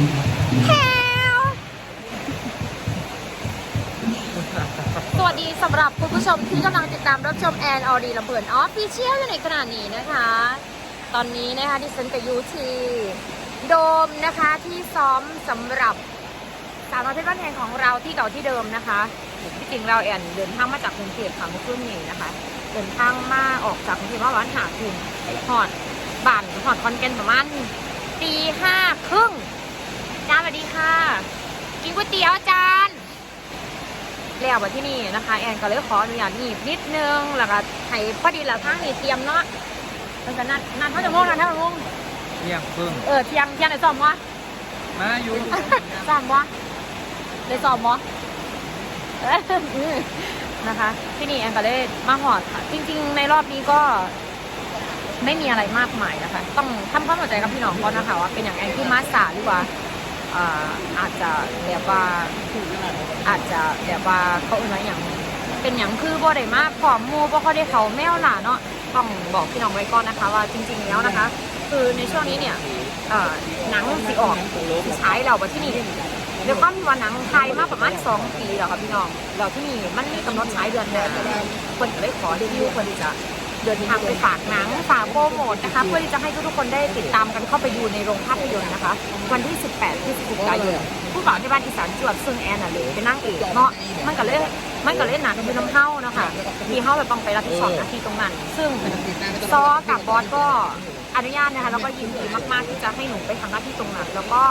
สวัสดีสำหรับคุณผู้ชมที่กำลังติดตามรับชมแอนออดีลำเพลินออฟฟิเชียลอยู่ในขณะนี้นะคะ ตอนนี้นะคะดิฉันกับยูทีโดมนะคะที่ซ้อมสำหรับสาวน้อยเพชรบ้านแพงของเราที่เก่าที่เดิมนะคะที่จริงเราแอนเดินทางมาจากกรุงเทพค่ะเมื่อคืนนี้นะคะ เดินทางมาออกจากกรุงเทพมาวันหาทุนหอดบ้านหอดคอนแกนประมาณตีห้าครึ่ง จ้าสวัสดีค่ะ กินก๋วยเตี๋ยวอาจารย์แล้วมาที่นี่นะคะ แอนก็เลยขออนุญาตหนีบนิดนึงแล้วก็ให้พอดีแล้วทางนี้เตรียมเนาะมันจะนัดนัดเท่าจะโมงนัดเท่าจะโมงเที่ยงครึ่งเออเที่ยงเที่ยงไหนซ้อมวะมาอยู่ซ้อมวะเลยซ้อมวะเอ้ยอืมนะคะ ที่นี่แอนก็เลยมาหอดค่ะจริง ๆ ในรอบนี้ก็ไม่มีอะไรมากมายนะคะ ต้องทำความเข้าใจกับพี่น้องก่อนนะคะว่าเป็นอย่างแอนคือมาสาหรือว่า อาอาจจะแบบว่าอาจจะแบบว่าเขาเอ่ยว่าอย่างเป็นอย่างคือบ่ได้มาผอมมูบ่เขาได้เขาแมวหล่าเนาะต้องบอกพี่น้องไว้ก่อนนะคะ ว่าจริง ๆ แล้วนะคะ คือในช่วงนี้เนี่ยหนังสิออกสิฉายเราว่ที่นี่เดี๋ยวความที่ว่าหนังไทยมากประมาณ2ปีแล้วค่ะพี่น้องเราที่นี่มันมีกำหนดฉายเดือนหน้าคนก็เลยขอรีวิวคนที่จะ เดินทางไปฝากหนังฝากโปรโมทนะคะเพื่อที่จะให้ทุกๆคนได้ติดตามกันเข้าไปดูในโรงภาพยนตร์นะคะ วันที่ 18พฤศจิกายนผู้บ่าวที่บ้านอีสานจวดซึ่งแอนน่ะเลยเป็นนางเอกเนาะมันก็เลยมันก็เลยหนักคือน้ำเฮ้านะคะมีเฮ้าแบบต้องไปรับผิดชอบหน้าที่ตรงนั้น ซึ่งซอกับบอสก็ อนุญาตนะคะแล้วก็ยินดีมากๆที่จะให้หนูไปทำหน้าที่ตรงนั้นแล้วก็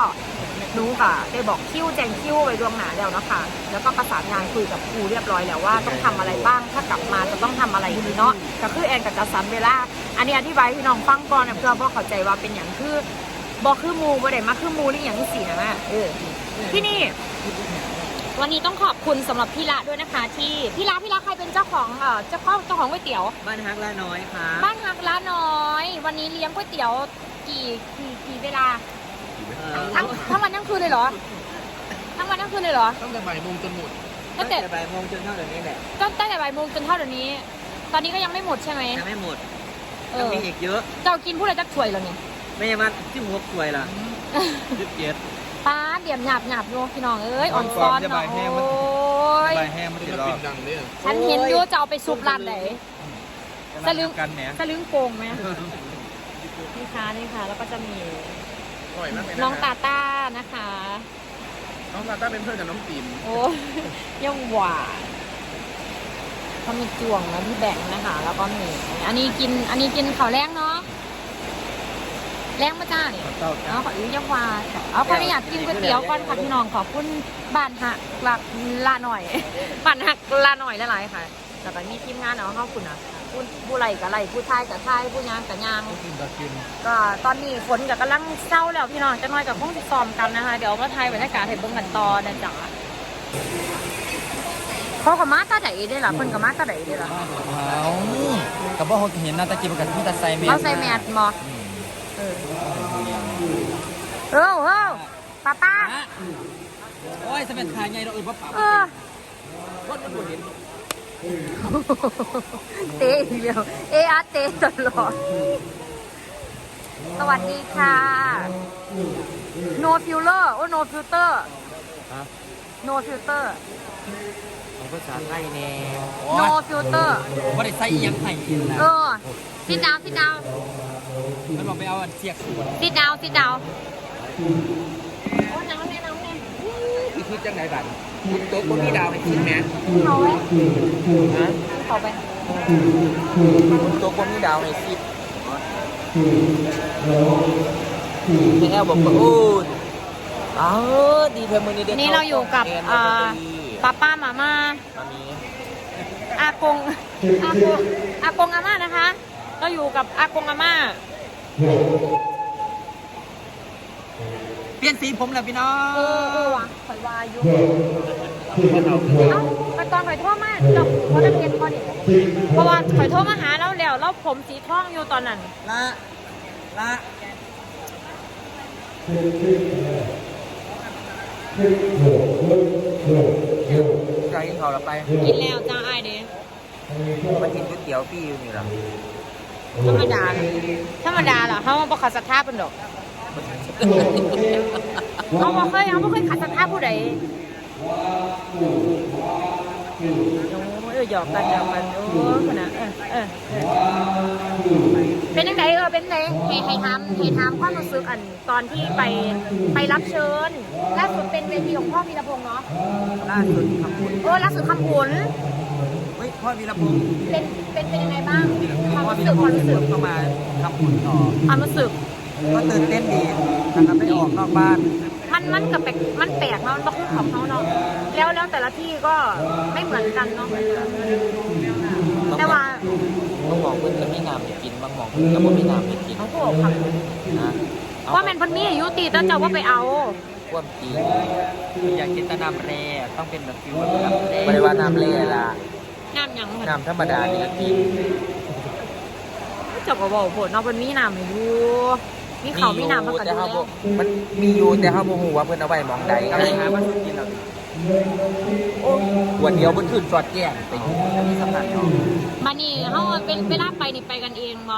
หนูค่ะได้บอกคิวแจงคิวไว้ดวงหนาแล้วนะคะแล้วก็ประสานงานคุยกับครูเรียบร้อยแล้วว่าต้องทำอะไรบ้างถ้ากลับมาจะต้องทำอะไรดีเนาะก็คือแอนกับจัดสรรเวลาอันนี้อธิบายให้พี่น้องฟังก่อนนะเพื่อพ่อเข้าใจว่าเป็นอย่างคือบอกคือหมูบ่ได้มาคือหมูนี่อย่างที่สี่นะแม่เออที่นี่ วันนี้ต้องขอบคุณสำหรับพี่ละด้วยนะคะ ที่พี่ละพี่ละใครเป็นเจ้าของเอ่อเจ้าของเจ้าของก๋วยเตี๋ยว บ้านฮักละน้อยครับบ้านฮักละน้อย วันนี้เลี้ยงก๋วยเตี๋ยวกี่กี่กี่เวลาเอ่อทั้งทั้งวันทั้งคืนเลยเหรอ ทั้งวันทั้งคืนเลยเหรอตั้งแต่บ่ายโมงจนหมดตั้งแต่บ่ายโมงจนเท่าเดี๋ยวนี้แหละก็ตั้งแต่บ่ายโมงจนเท่าเดี๋ยวนี้ ตอนนี้ก็ยังไม่หมดใช่ไหมยังไม่หมดเอยังอมีอีกเยอะ เจ้ากินผู้ใดจักช่วยแล้วนี่ไม่ใช่มาที่หัวกลวยล่ะสิบเจ็ด ป้าเดี่ยมหยาบหยาบโยพี่น้องเอ้ยอ่อนก่ซ้ออนนจะเนาะบ่ายแห้งโอมัน้ยใบแห้งมันศิติดลรอปิบนดังเนี่ยฉันเห็นอยูจะเอาไปซุปร้านไหนสลึงกันแหนสลึงโปงไหมนี่ค่ะนี่ค่ะ แล้วก็จะมีอร่อยมากเลยะน้องตาต้านะคะ น้องตาต้าเป็นเพื่อนกับน้องติ๋มโอ้ยยังหวานเขามีจวงนะพี่แบงค์นะคะ แล้วก็มีอันนี้กิน อันนี้กินข้าวแรงเนาะ แรงมาจ้านี่เต้าเอาขออนุญาตว่าเอาขออนุญาตกินก๋วยเตี๋ยวก่อนค่ะพี่น้องขอบคุณบ้านหักลาลาหน่อย บ้านหักลาหน่อยหลายๆค่ะแล้วก็มีทีมงานเนาะขอบคุณนะผู้ผู้ไรกับไรผู้ชายกับชายผู้ยางกับยาง กินตากินก็ตอนนี้ฝนก็กำลังเศร้าแล้วพี่น้องจะน้อยกับคงติดซ้อมกันนะคะ เดี๋ยวมาไทยบรรยากาศให้เบิ่งกันต่อนะจ๊ะเขากับมาตาใดได้ล่ะคนกับมาตาใดได้ล่ะเอากับว่าเขาเห็นหน้าตะกี้มันกับที่ตาไซเมเอาใส่แมสมอ เออเออเออป้าป้าโอ้ยสมัยทายไงเราอื่นว่าปากเออคนมันบ่เห็นเตะอีกแล้วเออาเตะตลอด สวัสดีค่ะ no filter โอ้ no filter no filter ของภาษาไทยแน่ no filter ว่าได้ใส่อีหยังไห้อี กนะเออ sit down sit down มันบอกไปเอาอันเสียกสูตร sit down sit down โอ้น้ำแน่น้ำแน่คือคือจังไหนบัตรคุณโต๊ะบนที่ดาวให้กินไหมเขาไว้ฮะเขาไปคุณโต๊ะบนที่ดาวให้คิดแม่บอกว่าโอ้ยอ้าวดีเธอมือนี้เด็นี่เราอยู่กับอ่าป้าป้ามาม่ามามีอา กง อากง อากงอาม่านะคะ เราอยู่กับอากงอาม่า เปลี่ยนสีผมแล้วพี่น้อเออเอองว่ะข่อยวาอยุเอ้าไปตอนข่อยโทรมาเราเขาจะเปลี่ยนข้อนี้เพราะว่าข่อยโทรมาหาแล้วแล้วแล้วผมสีทองอยู่ตอนนั้น ละละใจเขาเราไปกินแล้วจ้าไอายเด้มากินก๋วยเตี๋ยวพี่อยู่นี่หรอ ธรรมดาเลยธรรมดาเหรอเขาบอกเขาศรัทธาเป็นดอกเขาบ่เคยเขาบ่เคยขัดสภาพผู้ใดโอ้ยเออหยอกกันหยอกกันโอ้คนน่ะเออเออเออเป็นยังไงเออเป็นไงให้ให้ถามให้ถามความรู้สึกอันตอนที่ไปไปรับเชิญล่าสุดเป็นเวทีของพ่อพีรพงษ์เนาะล่าสุดคำพูดเออล่าสุดคำผลเฮ้ย พ่อวีรพงศ์เป็นเป็นเป็นยังไงบ้างความพ่อรู้วีสึรกพความงศ์รู้สึกเข้ามาทำบุญต่อ ความรู้สึก ก็ตื่นเต้นดีนะครับได้ออกนอกบ้านมันมันกับแปลกมันแปลกเนาะมันก็คือของเขาเนาะแล้วแล้วแต่ละที่ก็ไม่เหมือนกันเนาะแต่ว่าบางหมองเพิ่นก็มีน้ำให้กินบางหมองเพิ่นก็บ่มีน้ำให้กินเขาก็บอกครับนะว่าแมนเพันมีอายุตีแต่เจ้าว่าไปเอา ความจริงอยากกินแตะนำเรต้องเป็นแบบฟิวแบบน้ำเรบ่ได้ว่าน้ำเล่ล่ะ น้ำหยังเหมือนน้ำธรรมดานี่ก็กินเจ้าก็บอกโผล่เนาะมันมีน้ำให้อยู่มีเขาวมีน้ำมันก็แต่ดูเฮาแลบ่มันมีอยู่แต่เฮาบ่ฮู้ว่าเพิ่นเอาไว้หมองใดอะไรหามาสุดกินเราขวดเดียวเพิ่นขึ้นสอดแก้งไปจะมีสำนักเนาะมานี่เขาเป็นเวลาไปนี่ไปกันเองบ่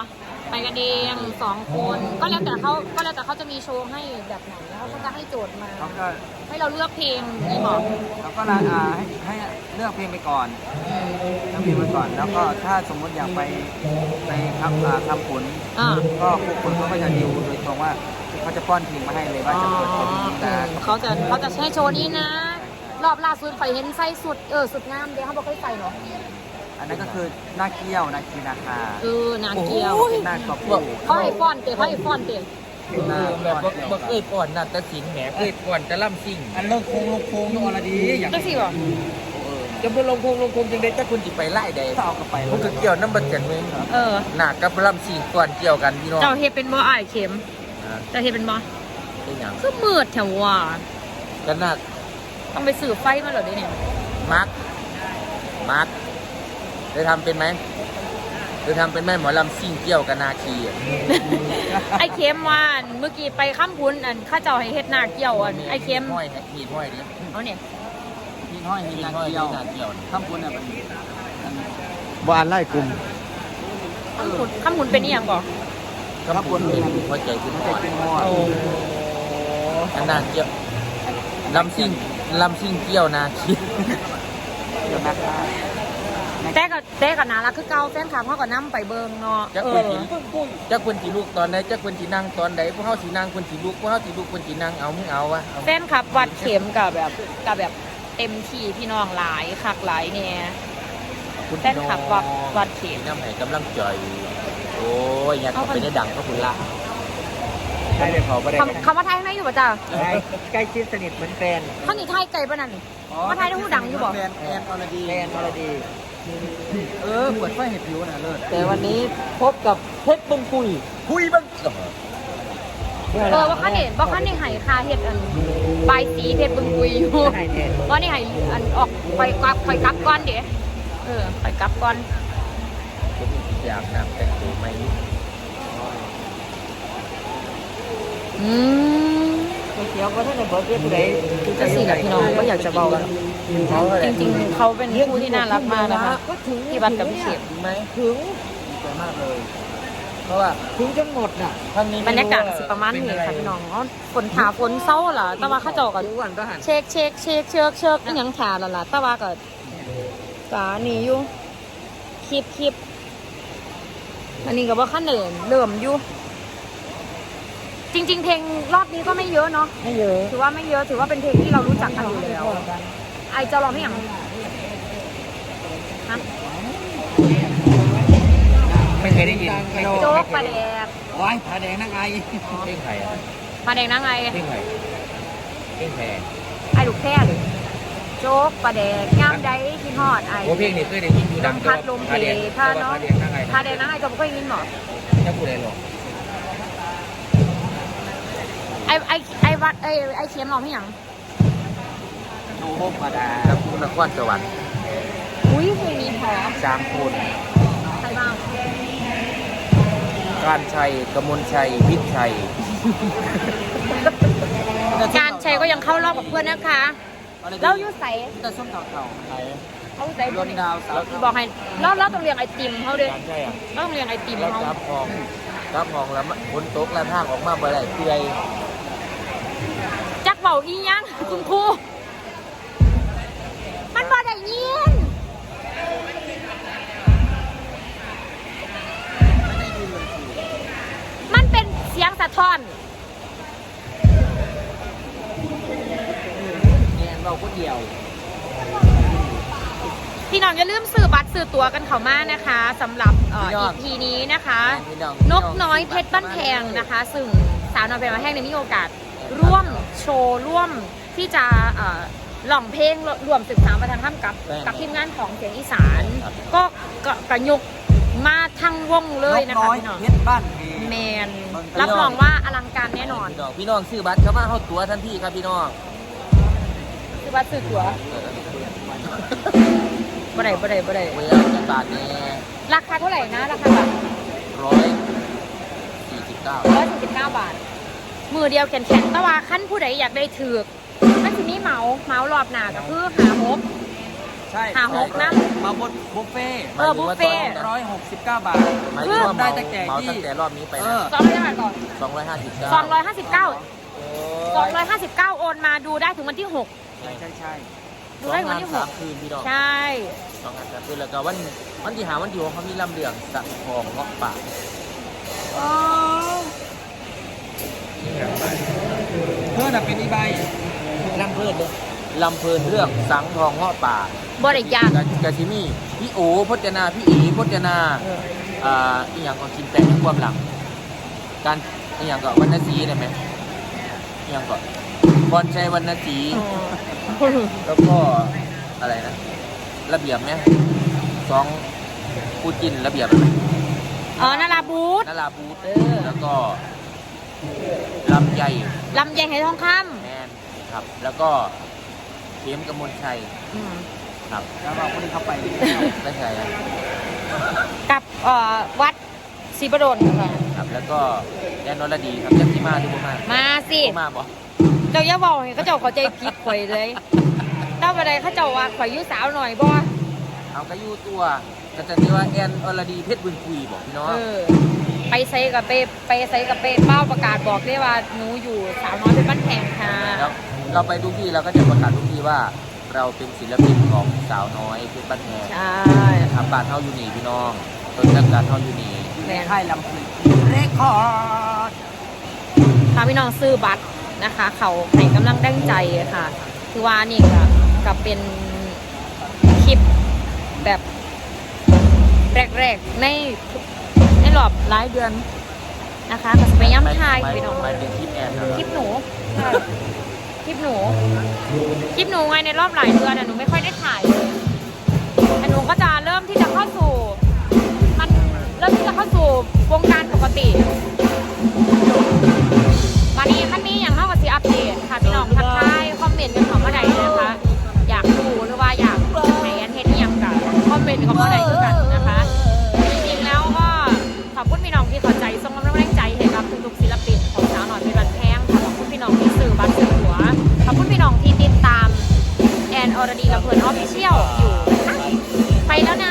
ไปกันเองสองคนก็แล้วแต่เขาก็แล้วแต่เขาจะมีโชว์ให้แบบไหนแล้วเขาจะให้โจทย์มา เขาก็ให้เราเลือกเพลงนี่บอกเขาก็ลาอ่าให้ให้เลือกเพลงไปก่อนเลือกเพลงไปก่อน แล้วก็ถ้าสมมติอยากไปไปทำอ่าทำผลอ่าก็พวกคนเขาก็จะดิวโดยตรงว่าเขาจะป้อนเพลงมาให้เลยว่าจะเปิดตัวนี้นะเขาจะเขาจะให้โชว์นี้นะ รอบล่าสุดไฟเห็นใส่สุดเออสุดงามเดี๋ยวเขาบอกให้ใส่เนาะ อันนั้นก็คือหน้าเกี้ยวนาคีนาคาเออนาเกียวเป็นหน้ากรอบกู้เขาให้ฟ้อนเตะเขาให้ฟ้อนเตะหน้าแบบบ่บ่เคยก่อนนาฏศิลป์แหมเคยก่อนจะล่ำซิ่งอันเลิกโค้งลงโค้งนอนละดีอย่างจังสิบ่จะบ่ลงคงลงคงจังได๋จักคุณสิไปไล่ใดเอากลับไปมันก็เกี่ยวน้ำบัดกันเมืองเออหน้ากับล่ำซิ่งก่อนเกี่ยวกันพี่น้องเจ้าเฮ็ดเป็นบ่อ้ายเข็มอ่าเจ้าเฮ็ดเป็นบ่เป็นหยังคือมืดแถวว่าก็น่าต้องไปสื่อไฟมาเหรอเดี๋ยวนี้มาร์คมาร์ค ได้ทำเป็นไหมได้ทำเป็นไหมหมอลำซิ่งเกี่ยวกับนาคีอะไอ้เข็มว่าอันเมื่อกี้ไปค้ำพุนอันข้าเจ้าให้เฮ็ดหน้าเกี่ยวอันไอ้เข็มห้อยให้มีดห้อยดิเอาเนี่ยหินห้อยหินมีดนาห้อยเกี้ยวหน้าเกี่ยวนี่ข้ามปุ้นอะมันบ้านไล่กลุ่มค้ำพุนค้ำพุนเป็นอีหยังบ่ครับคุณเป็นหัวใจขึ้นใจห้อยเป็นหม้ออันนาเกี่ยวลำซิ่งลำซิ่งเกี่ยวนาคี เกี่ยวนะคะ แต่ก็แต่ก็น่ารักคือเก่าแฟนคลับเขาก็นํไปเบิ่งเนาะจักเอคนอสีจักคนสีลูกตอนใดจักคนสีนั่งตอนใดพวกเขาสีนั่งคนสีลูกพวกเขาสีลูกคนสีนั่งเอามึงเอาวะเอาแฟนคลับวัดเข็มกับแบบกับแบบเต็มที่พี่น้องหลายคักหลายเนี่ย คุณแฟนคลับวัดวัดเข็ม น้ำให้กำลังใจโอ้ยอยากเข้าไปในดังก็คุณละใช่เลยเขาไม่ได้คำคำว่าไทยไม่อยู่ป่ะจ้าใกล้ชิดสนิทเหมือนแฟนเขานี่ไทยไกลป่ะนั่นว่าไทยได้หูดังอยู่บ่แฟนแอนอรดีแอนอรดี เออเปิดไฟเห็ดผิวน่ะเลิศแต่วันนี้พบกับเพชรบึงคุยคุยบ้างเออว่าคันเห็นว่าคันนี่ไห้คาเฮ็ดอันบายสีเพชรบึงกุยอยู่ใช่เนี่ยว่านี่ไห้อันออกไปกลับไปกลับก่อนเดี๋ยวเออไปกลับก่อนอยากนำแต่งตัวไม่อืมเขียวก็ท่านในเบิร์ดเรียกผู้ใดจะสี่กับพี่น้องก็อยากจะเบากันเขาอะไร จริงๆ เขาเป็นคู่ที่น่ารักมากนะคะพี่บัตรกับพี่เข็มถึงไหมถึงดีใจมากเลย เพราะว่าถึงจนหมดน่ะครั้งนี้บรรยากาศสิประมาณนี้ค่ะพี่น้องอ๋อฝนถาฝนเศร้าเหรอแต่ว่าเข้าเจอกันทุกวันก็หันเช็คเช็คเช็คเช็คเช็คอหยังขาและล่ะแต่ว่าก็กานี่อยู่คลิปคลิปอันนี้ก็ว่าขั้นเดินเริ่มอยู่จริง ๆ เพลงรอบนี้ก็ไม่เยอะเนาะไม่เยอะถือว่าไม่เยอะถือว่าเป็นเพลงที่เรารู้จักกันอยู่แล้ว ไอจะร้องไม่อย่างฮะไม่เคยได้ยินโจ๊กปลาแดกว้ายผาแดงนั่งไอเพลงไทยอะปลาแดกนะไงเพลงไทยเพลงไทยไอลูกแพร่เลยโจ๊กปลาแดกย่ามใดที่ฮอดไอโอ้เพลงนี้เคยได้ยินอยู่ลดังมพัดลมเพแต่ว่ถ้าเนาะพาแดงนั่งไงปลาแดกนะไอจะไม่ค่อยยินหรอจะพูดอะไรหรอกไอไอไอวัดไอไอเขียนร้องไม่อย่าง ดูโฮมผาดาแล้วคุณนครสวรรค์อุ้ยเพลงนี้พอสามคนใครบ้างการชัยกมลชัยพิษชัยการชัยก็ยังเข้ารอบกับเพื่อนนะคะแล้วอยูใสแต่ส้มเก่าๆไทยเขาใสรนดาวสาวบอกให้เราเราต้องเรียงไอติมเขาด้วยการชัยอะเราต้องเรียงไอติมแล้วเขาจับห้องจับห้องแล้วฝนตกแล้วทางออกมาบ่ได้เปื่อยจักเบาาอีหยังคุณครูมันบ่ได้ ยินมันเป็นเสียงสะท้อนเนี่ยเราก็เดียว พี่น้องอย่าลืมซื้อบัตรซื้อตั๋วกันเข้ามานะคะสำหรับเอ่อ พี่น้อง EP นี้นะคะ พี่น้องนกน้อยเพชรบ้านแพงนะคะ ซึ่งสาวน้อยเพชรบ้านแพงเนี่ยมีโอกาส ร่วมโชว์ร่วมที่จะเอ่อ หล่องเพลงรวมศึกษาวัฒนธรรมกับ กับทีมงานของเสียงอีสาน ก็กะกระยกมาทั้งวงเลยนะนกคะน้อยพี่น้องเพชรบ้านเพแมนรับรองว่าอลังการแน่นอน พี่น้องพี่น้องซื้อบัตรเข้ามาเข้าตัวทันทีครับพี่น้องคือบัตรซื้อตั๋วบ่ได้บ่ได้บ่ได้เวลาจะบาทแน่ราคาเท่าไหร่นะราคาแบบร้อยสี่สิบเก้าร้อยสี่สิบเก้าบาท มือเดียวแข็งแข็งแต่ว่าขั้นผู้ใดอยากได้ถือก มันจะมีเหมาเหมารอบหนาก็คือหาหก ใช่หาหกนะมาบนบุฟเฟ่เออบุฟเฟ่ต์ร้อยหกสิบเก้าบาท หมายถึงว่าได้เมาตั้งแต่เมาที่ ตั้งแต่รอบนี้ไปเอนะอ สองร้อยบาทก่อนสองร้อยห้าสิบเก้าสองร้อยห้าสิบเก้าสองร้อยห้าสิบเก้าโอนมาดูได้ถึงวันที่หกใช่ใช่ใช่ดูได้ถึงวันที่หสากมคืนพี่น้องใช่ สองงานสามคืนแล้วก็วันวันที่หาวันที่หกเขามีลำเดืองสะทองเงาะป่าเพื่อนอะเป็นอีใบ ลำเพลินเลยลำเพลินเรื่องสังทองเงาะป่าบริยางกกาชิมีพี่โอพจนา พี่อีพจนาอ่าอีหยังก็กินแต่งความหลัง การอีหยังก็วรรณสีได้ไหมอีหยังก็พรชัยวรรณสีแล้วก็อะไรนะ ระเบียบไหมสองปูจินระเบียบไหมอ๋อนาราบูธนาราบูธเออแล้วก็ลำใหญ่ลำไยไหทองคแมน ครับ แล้วก็เข็มกมลชัยำอืมครับแล้วเราคนนี้เข้าไปไม่ใช่ครับกับเอ่อวัดศรีประดลค่ะครับ แล้วก็แอนนรดีครับยักษ์ที่มาดูมามาสิดูมาบอกเจ้าอย่าบอกให้เขาเจ้าเข้าใจผิดข่อยเลยถ้าบันไดเขาเจ้าว่าข่อยอายุสาวหน่อยบ่เอากระยูตัวก็จะที่ว่าแอนอรดีเพชรบุญคุยบอกพี่น้องเออ ไปไซกับไปไปไซกับไปเป้าประกาศบอกได้ว่าหนูอยู่สาวน้อยเป็นบ้านแข่งค่ะแล้ว เราไปทุกที่เราก็จะประกาศทุกที่ว่าเราเป็นศิลปินของสาวน้อยเพชรบ้านแพงใช่นะครับบ้านเฮาอยู่นี่พี่น้องต้นสังกัดเฮาอยู่นี่แมนค่ายลำพูนเรคคอร์ดพาพี่น้องซื้อบัตรนะคะ เขาให้กำลังดังใจค่ะ คือว่านี่ก็กับเป็นคลิปแบบแรกๆในในรอบหลายเดือนนะคะก็จะไปย้ำทายไม่พี่น้องไม่เป็นคลิปแอนนะคลิปหนูค ลิปหนู คลิปหนูไงในรอบหลายเดือนอะหนูไม่ค่อยได้ถ่ายเลยแต่หนูก็จะเริ่มที่จะเข้าสู่ มันเริ่มที่จะเข้าสู่วงการปกติวันนี้มันมีอย่างเท่ากับสีอัปเดตค่ะพี่น้องทักทายคอมเมนต์กันเข้ามาได้เลยนะคะ เพื่อนออฟฟิเชียลอยู่นะคะไปแล้วนะ